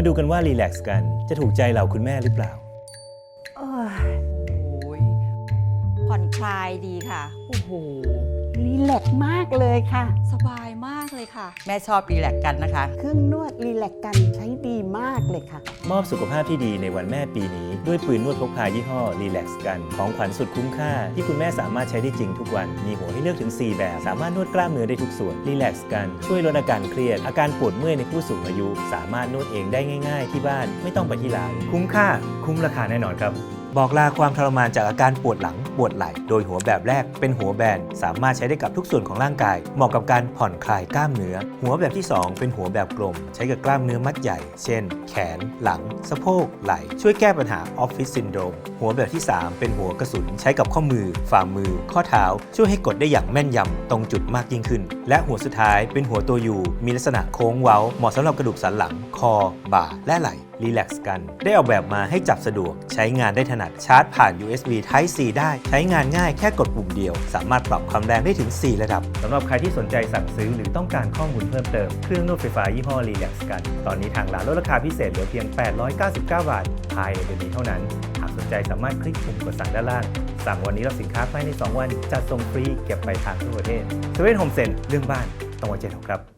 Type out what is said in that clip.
มาดูกันว่ารีแลกซ์กันจะถูกใจเหล่าคุณแม่หรือเปล่า โอ้ยโอ้ยผ่อนคลายดีค่ะ โอ้โห รีแลกซ์มากเลยค่ะ สบายมากเลยค่ะ แม่ชอบรีแลกซ์กันนะคะ เครื่องนวดรีแลกซ์กันใช้ดีมากเลยค่ะ มอบสุขภาพที่ดีในวันแม่ปีนี้ ด้วยปืนนวดพกพายี่ห้อ Relax กัน ของขวัญสุดคุ้มค่า ที่คุณแม่สามารถใช้ได้จริงทุกวัน มีหัวให้เลือกถึง 4 แบบ สามารถนวดกล้ามเนื้อได้ทุกส่วน Relax กันช่วยลดอาการเครียด อาการปวดเมื่อยในผู้สูงอายุ สามารถนวดเองได้ง่าย ๆ ที่บ้านไม่ต้องไปที่ร้าน คุ้มค่า คุ้มราคาแน่นอนครับ บอกลาความทรมานจากอาการปวดหลังปวดไหล่โดยหัวแบบแรกเป็นหัวแบน สามารถใช้ได้กับทุกส่วนของร่างกาย เหมาะกับการผ่อนคลายกล้ามเนื้อ หัวแบบที่ 2 เป็นหัวแบบกลม ใช้กับกล้ามเนื้อมัดใหญ่ เช่น แขน หลัง สะโพก ไหล่ ช่วยแก้ปัญหาออฟฟิศซินโดรม หัวแบบที่ 3 เป็นหัวกระสุน ใช้กับข้อมือ ฝ่ามือ ข้อเท้า ช่วยให้กดได้อย่างแม่นยำตรงจุดมากยิ่งขึ้น และหัวสุดท้ายเป็นหัวตัวยูมีลักษณะโค้งเว้า เหมาะสำหรับกระดูกสันหลัง คอ บ่า และไหล่ รีแลกซ์กัน ได้ออกแบบมาให้จับสะดวก ใช้งานได้ถนัดชาร์จผ่าน USB Type C ได้ ใช้งานง่ายแค่กดปุ่มเดียว สามารถปรับความแรงได้ถึง 4 ระดับสำหรับใครที่สนใจสั่งซื้อหรือต้องการข้อมูลเพิ่มเติม เครื่องนวดไฟฟ้ายี่ห้อรีแลกซ์กัน ตอนนี้ทางร้านลดราคาพิเศษเหลือเพียง 899 บาท ภายในเดือนนี้เท่านั้น หากสนใจสามารถคลิกปุ่มกดสั่งด้านล่าง สั่งวันนี้รับสินค้าภายใน 2 วัน จัดส่งฟรีเก็บไปทางทั่วประเทศเซเว่นโฮมเซ็นเรื่องบ้านต้องไว้ใจเราครับ